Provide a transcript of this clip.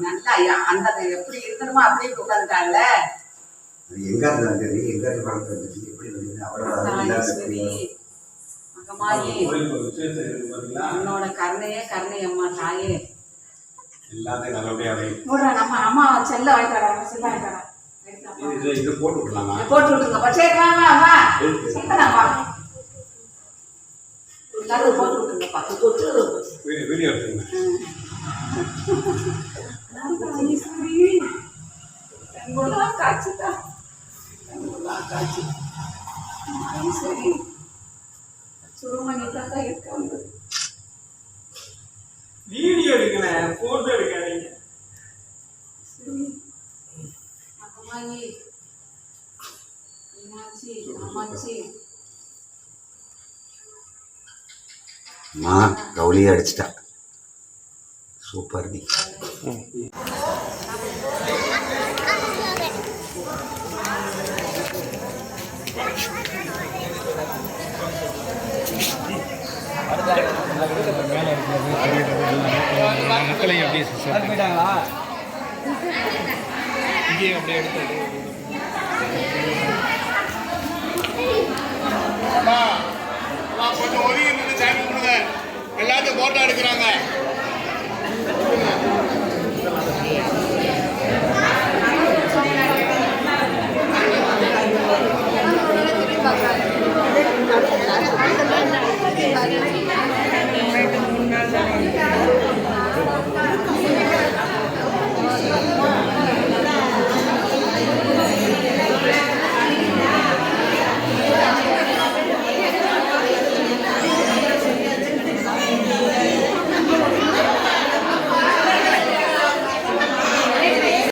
நல்லா அந்த எப்படி இருக்கணுமோ அப்படியே உட்காந்துட்டாங்கல்ல அது எங்க இருந்து வந்தது? எங்க இருந்து பணத்தை வந்துச்சு எப்படி வந்தது? அவ்வளவு. மகமாயி உன்னோட கருணையே கருணை அம்மா தாயே. எல்லாத்தையும் நல்லபடியா வை போடுறா நம்ம அம்மா செல்ல வாங்கிட்டாரா செல்ல இது இது போட்டு விடலாமா போட்டு விட்டுருங்க. வா வா எல்லாரும் போட்டு விட்டுருங்கப்பா. போட்டு. வீடியோ வீடியோ எடுத்துங்க கண்கொள்ளா காட்சிதான் கண்கொள்ளா காட்சி அது சரி சுருமணி தான் இருக்க வந்தது வீடியோ எடுக்கல போட்டோ எடுக்காதீங்க. சரி அக்கமாயி மீனாட்சி அம்மாச்சி அம்மா கவுளியே அடிச்சிட்டா. சூப்பர். மேலே நீ மக்களையும் அப்படியே சார் போயிட்டாங்களா இங்கேயும் அப்படியே எடுத்து கொஞ்சம் ஒதுங்கி நின்று சாமி கும்பிடுங்க. எல்லாத்தையும் போட்டோ எடுக்கிறாங்க.